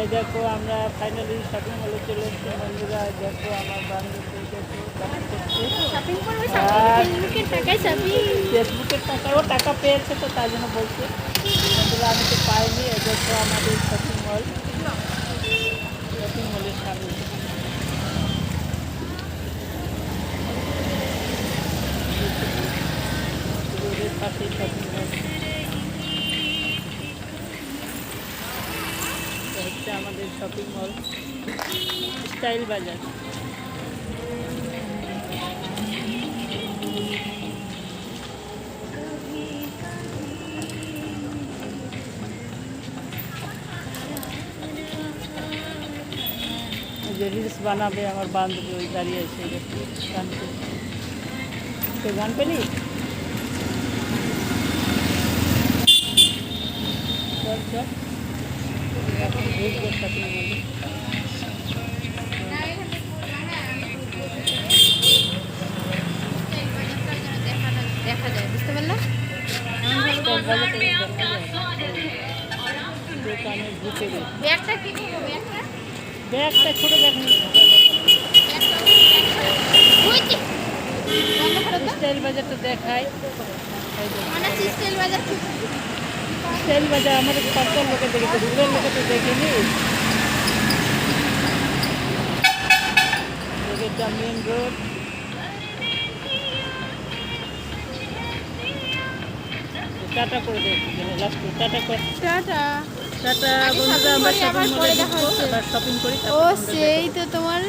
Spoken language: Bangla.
এই দেখো আমরা ফাইনালি শপিং মলে চলে এসেছি। বন্ধুরা দেখো আমার বান্ধবী দেখো ফেসবুকের টাকা ও টাকা পেয়েছে তো তাই জন্য বলছে। বন্ধুরা আমি তো পাইনি এই দেখো আমাদের শপিং মল শপিং মলের সামনে। পাশেই শপিং আমাদের শপিং মল স্টাইল বাজার। যে রিলস বানাবে আমার বান্ধবী, ওই দাঁড়িয়ে আছে গান করছে। গান পেলি? চল চল। এখন দেখা যায় বুঝতে পারলাম স্টাইল ব্যাগটা কি ব্যাগটা ব্যাগটা ছোট ব্যাগ স্টাইল বাজারটা দেখাই এই দেখো। মানে সিস্টেল বাজার বাজার আমাদের লোকে দেখেছে দূরের লোকে তো দেখিনি। এটা মেন রোড টাটা করে দেখি লাস্ট টাটা করে। টাটা। টাটা বন্ধুরা আমরা শপিং মলে দেখা ঢুকবো হচ্ছে। আবার শপিং করি ও সেই তো তোমার